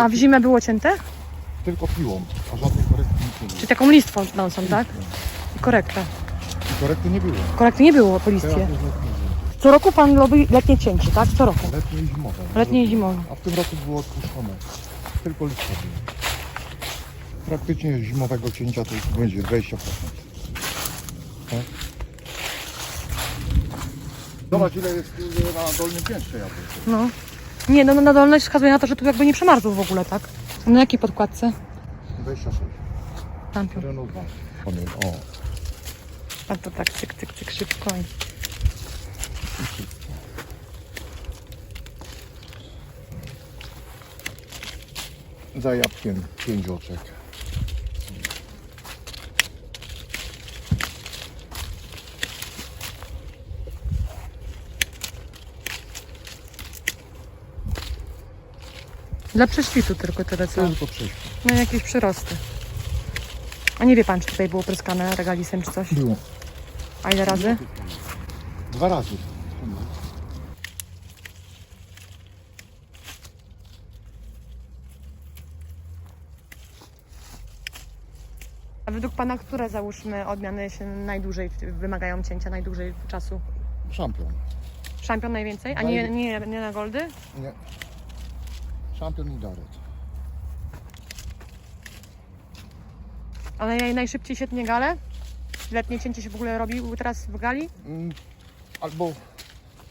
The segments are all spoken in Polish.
A w zimę było cięte? Tylko piłą, a żadnej korekty nie było. Czyli taką listwą nocą, tak? I korekta. I korekty nie było. Korekty nie było po Teraz listwie. jest letnie, Co roku pan robi letnie cięcie, tak? Co roku. letnie i zimowe. Letnie i zimowe. A w tym roku było odpuszczone. Tylko listowie. Praktycznie zimowego cięcia to już będzie 20%. Tak? Zobacz ile jest na dolnym piętrze jabłek. No. Nie, no na dolność wskazuje na to, że tu jakby nie przemarzło w ogóle, tak? A na jakiej podkładce? 26. Tampią. Renault 2. O, A to tak cyk, cyk, cyk, szybko. i- za jabłkiem 5 oczek. Dla prześwitu tylko tyle co. Tylko. No jakieś przyrosty. A nie wie pan, czy tutaj było pryskane regalisem czy coś? Było. A ile razy? Dwa razy. A według pana, które załóżmy odmiany się najdłużej wymagają cięcia, najdłużej czasu? Szampion. Szampion najwięcej? A nie, nie, nie na goldy? Nie. Szampion i daret. Ale naj, najszybciej się tnie gale? Letnie cięcie się w ogóle robi teraz w gali? Mm, Albo,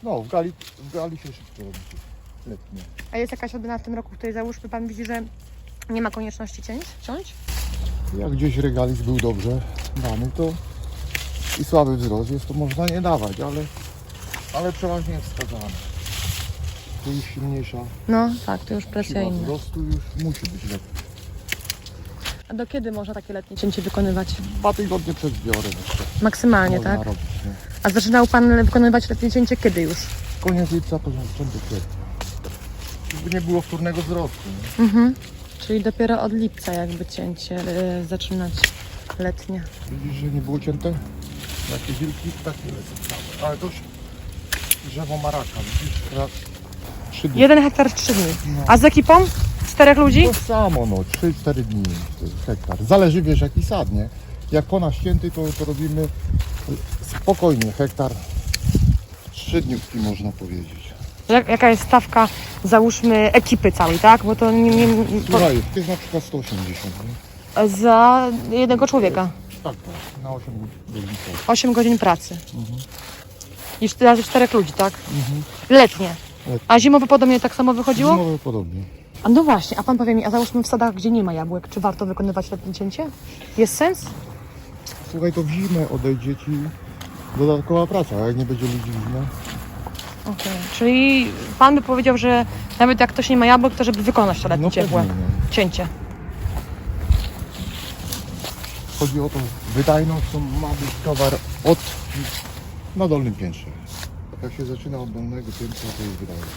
no w gali, w gali się szybko robi. Letnie. A jest jakaś odmiana w tym roku, w której załóżmy pan widzi, że nie ma konieczności cięć? Ciąć? Jak gdzieś regalic był dobrze dany, to i słaby wzrost jest, to można nie dawać, ale, ale przeważnie jest wskazane. Tu już silniejsza No tak, to już presja siła inna. wzrostu już musi być lepiej. A do kiedy można takie letnie cięcie wykonywać? Dwa tygodnie przed zbiorem jeszcze Maksymalnie, można tak? robić. Nie? A zaczynał pan wykonywać letnie cięcie kiedy już? Koniec lipca, początek kwietnia. Żeby nie było wtórnego wzrostu. Nie? Mhm. Czyli dopiero od lipca jakby cięcie y, zaczynać letnie. Widzisz, że nie było cięte? Jakie wilki, takie lecą całe. Ale to już drzewo maraka, widzisz? Raz, trzy dni. Jeden hektar w trzy dni. No. A z ekipą? Czterech ludzi? To samo, no, 3-4 dni jest hektar. Zależy, wiesz, jaki sad, nie? Jak po nas ścięty, to, to robimy spokojnie hektar. Trzy dniówki można powiedzieć. Jak, jaka jest stawka, załóżmy, ekipy całej, tak? Bo to nie, nie, bo, Słuchaj, to jest na przykład 180, nie? za jednego człowieka. Tak, tak, na 8 godzin. 8 godzin pracy. I cztery razy czterech ludzi, tak? Mhm. Letnie. A zimowe podobnie tak samo wychodziło? Zimowe podobnie. A no właśnie, a pan powie mi, a załóżmy w sadach, gdzie nie ma jabłek, czy warto wykonywać letnie cięcie? Jest sens? Słuchaj, to w zimę odejdzie ci dodatkowa praca, a jak nie będzie ludzi w zimę, Okej. Czyli pan by powiedział, że nawet jak ktoś nie ma jabłek, to żeby wykonać to letnie no ciepłe pewnie, cięcie. Chodzi o tą wydajność, to ma być towar od na dolnym piętrze. Jak się zaczyna od dolnego piętra, to jest wydajność.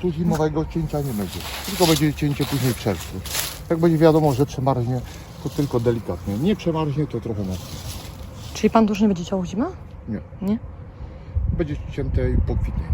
Tu zimowego cięcia nie będzie, tylko będzie cięcie później w czerwcu. Jak będzie wiadomo, że przemarznie, to tylko delikatnie. Nie przemarznie, to trochę mocniej. Czyli pan już nie będzie ciął zima? Nie. Nie? Będzie cięte i po kwitnieniu.